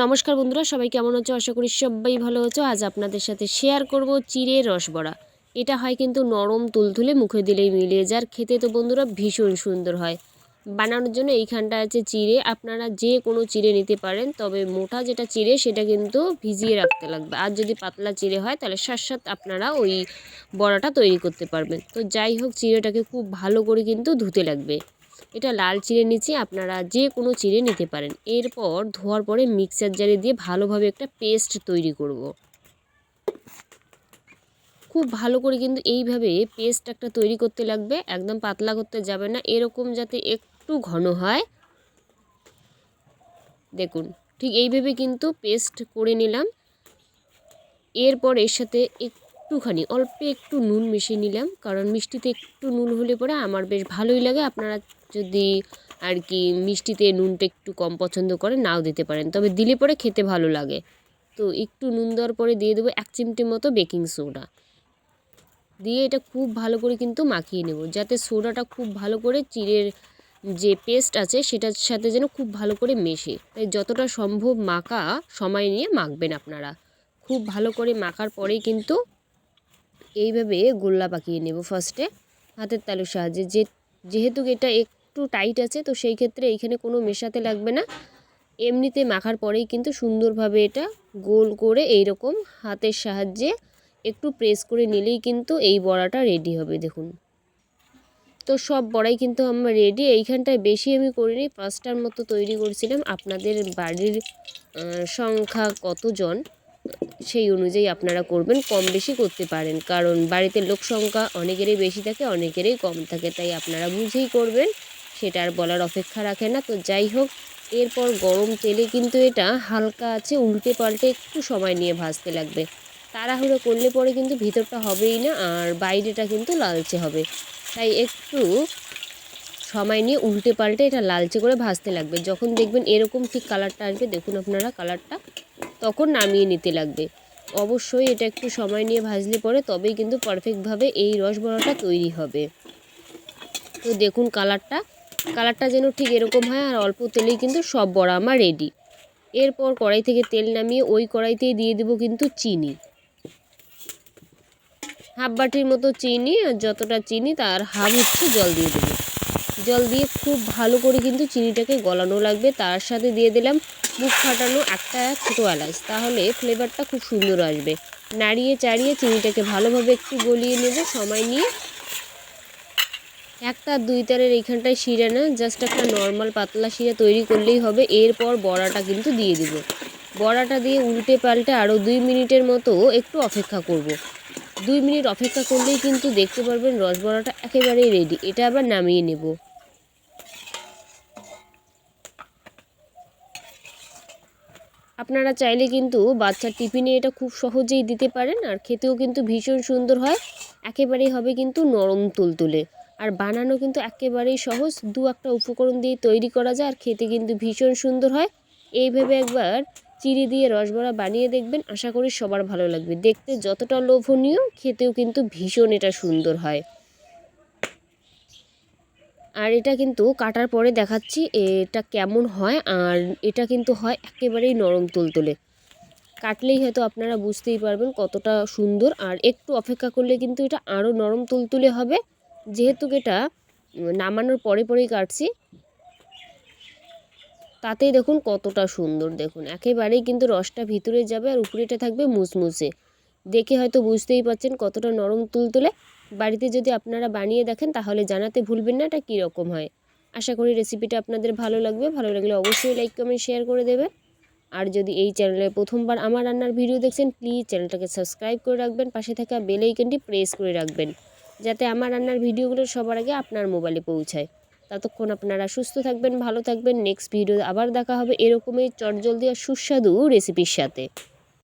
নমস্কার বন্ধুরা, সবাই কেমন আছো? আশা করি সবাই ভালো আছো। আজ আপনাদের সাথে শেয়ার করব চিড়ে রসবড়া। এটা হয় কিন্তু নরম তুলতুলে মুখে দিলেই মিলিয়ে যার খেতে তো বন্ধুরা ভীষণ সুন্দর হয়। বানানোর জন্য এইখানটা আছে চিড়ে। আপনারা যে কোনো চিড়ে নিতে পারেন, তবে মোটা যেটা চিড়ে, সেটা কিন্তু ভিজিয়ে রাখতে লাগবে। আর যদি পাতলা চিড়ে হয়, তাহলে সাত আপনারা ওই বড়াটা তৈরি করতে পারবেন। তো যাই হোক, চিড়েটাকে খুব ভালো করে কিন্তু ধুতে লাগবে। এটা লাল চিড়ে নিচে আপনারা যে কোনো চিড়ে নিতে পারেন। এরপর ধোয়ার পরে মিক্সার জারে দিয়ে ভালোভাবে একটা পেস্ট তৈরি করব। খুব ভালো করে কিন্তু এইভাবে পেস্ট একটা তৈরি করতে লাগবে, একদম পাতলা করতে যাবে না, এরকম যাতে একটু ঘন হয়। দেখুন, ঠিক এইভাবে কিন্তু পেস্ট করে নিলাম। এরপর এর সাথে একটুখানি, অল্প একটু নুন মিশিয়ে নিলাম। কারণ মিষ্টিতে একটু নুন হলে পরে আমার বেশ ভালোই লাগে। আপনারা যদি আর কি মিষ্টিতে নুনটা একটু কম পছন্দ করেন, নাও দিতে পারেন। তবে দিলে পরে খেতে ভালো লাগে। তো একটু নুন দেওয়ার পরে দিয়ে দেবো এক চিমটি মতো বেকিং সোডা। দিয়ে এটা খুব ভালো করে কিন্তু মাখিয়ে নেব। যাতে সোডাটা খুব ভালো করে চিড়ের যে পেস্ট আছে, সেটার সাথে যেন খুব ভালো করে মেশে। তাই যতটা সম্ভব মাখা, সময় নিয়ে মাখবেন আপনারা। খুব ভালো করে মাখার পরেই কিন্তু এইভাবে গোল্লা পাকিয়ে নেব ফার্স্টে হাতের তালুর সাহায্যে। যে, যেহেতু এটা একটু টাইট আছে, তো সেই ক্ষেত্রে এইখানে কোনো মেশাতে লাগবে না। এমনিতে মাখার পরেই কিন্তু সুন্দরভাবে এটা গোল করে এই রকম হাতের সাহায্যে একটু প্রেস করে নিলেই কিন্তু এই বড়াটা রেডি হবে, দেখুন। তো সব বড়াই কিন্তু আমার রেডি এইখানটায় বেশি আমি করিনি, পাঁচটার মতো তৈরি করছিলাম। আপনাদের বাড়ির সংখ্যা কতজন? সেই অনুযায়ী আপনারা করবেন, কম বেশি করতে পারেন। কারণ বাড়িতে লোক সংখ্যা অনেকেরই বেশি থাকে, অনেকেরই কম থাকে। তাই আপনারা বুঝেই করবেন, সেটা আর বলার অপেক্ষা রাখে না। তো যাই হোক, এরপর গরম তেলে কিন্তু এটা হালকা আছে, উল্টে পাল্টে একটু সময় নিয়ে ভাজতে লাগবে। তাড়াহুড়ো করলে পরে কিন্তু ভিতরটা হবেই না, আর বাইরেটা কিন্তু লালচে হবে। তাই একটু সময় নিয়ে উল্টে পাল্টে এটা লালচে করে ভাজতে লাগবে। যখন দেখবেন এরকম ঠিক কালারটা আসবে, দেখুন আপনারা কালারটা তখন নামিয়ে নিতে লাগবে। অবশ্যই এটা একটু সময় নিয়ে ভাজলে পরে তবেই কিন্তু পারফেক্টভাবে এই রসবড়াটা তৈরি হবে। তো দেখুন কালারটা। কালারটা যেন ঠিক এরকম হয় আর অল্প তেলেই কিন্তু সব বড়া আমার রেডি এরপর কড়াই থেকে তেল নামিয়ে ওই কড়াইতেই দিয়ে দেবো কিন্তু চিনি। হাফ বাটির মতো চিনি আর যতটা চিনি তার হাফ হচ্ছে জল দিয়ে দেবো। জল দিয়ে খুব ভালো করে কিন্তু চিনিটাকে গলানো লাগবে। তার সাথে দিয়ে দিলাম মুখ ফাটানো একটা ছোটো এলাচ। তাহলে ফ্লেভারটা খুব সুন্দর আসবে। নাড়িয়ে চাড়িয়ে চিনিটাকে ভালোভাবে একটু গলিয়ে নেব। সময় নিয়ে একটা দুই তারের এইখানটায় শিরা না জাস্ট একটা নর্মাল পাতলা শিরা তৈরি করলেই হবে। এরপর বড়াটা কিন্তু দিয়ে দেবো। বড়াটা দিয়ে উল্টে পাল্টে আরও দুই মিনিটের মতো একটু অপেক্ষা করব। দুই মিনিট অপেক্ষা করলেই কিন্তু দেখতে পারবেন রসবড়াটা একেবারেই রেডি এটা আবার নামিয়ে নেব। আপনারা চাইলে কিন্তু বাচ্চার টিফিনে এটা খুব সহজেই দিতে পারেন, আর খেতেও কিন্তু ভীষণ সুন্দর হয়। একেবারেই হবে কিন্তু নরম তুলতুলে। আর বানানো কিন্তু একেবারেই সহজ, দু একটা উপকরণ দিয়ে তৈরি করা যায়, আর খেতে কিন্তু ভীষণ সুন্দর হয়। এইভাবে একবার চিড়ি দিয়ে রসবড়া বানিয়ে দেখবেন, আশা করি সবার ভালো লাগবে। দেখতে যতটা লোভনীয়, খেতেও কিন্তু ভীষণ এটা সুন্দর হয়। আর এটা কিন্তু কাটার পরে দেখাচ্ছি এটা কেমন হয়, আর এটা কিন্তু হয় একেবারেই নরম তুলতুলে। কাটলেই হয়তো আপনারা বুঝতেই পারবেন কতটা সুন্দর, আর একটু অপেক্ষা করলে কিন্তু এটা আরও নরম তুলতুলে হবে। যেহেতু এটা নামানোর পরে পরেই কাটছি, তাতেই দেখুন কতটা সুন্দর দেখুন। একেবারেই কিন্তু রসটা ভিতরে যাবে আর উপরেটা থাকবে মুসমুসে দেখে হয়তো বুঝতেই পাচ্ছেন কতটা নরম তুলতুলে। বাড়িতে যদি আপনারা বানিয়ে দেখেন, তাহলে জানাতে ভুলবেন না, এটা কীরকম হয়। আশা করি রেসিপিটা আপনাদের ভালো লাগবে। ভালো লাগলে অবশ্যই লাইক কমেন্ট শেয়ার করে দেবেন। আর যদি এই চ্যানেলে প্রথমবার আমার রান্নার ভিডিও দেখছেন প্লিজ চ্যানেলটাকে সাবস্ক্রাইব করে রাখবেন। পাশে থাকা বেল আইকনটি প্রেস করে রাখবেন, যাতে আমার রান্নার ভিডিওগুলো সবার আগে আপনার মোবাইলে পৌঁছায়। ততক্ষণ আপনারা সুস্থ থাকবেন, ভালো থাকবেন। নেক্সট ভিডিও আবার দেখা হবে এরকমই চটজলদি আর সুস্বাদু রেসিপির সাথে।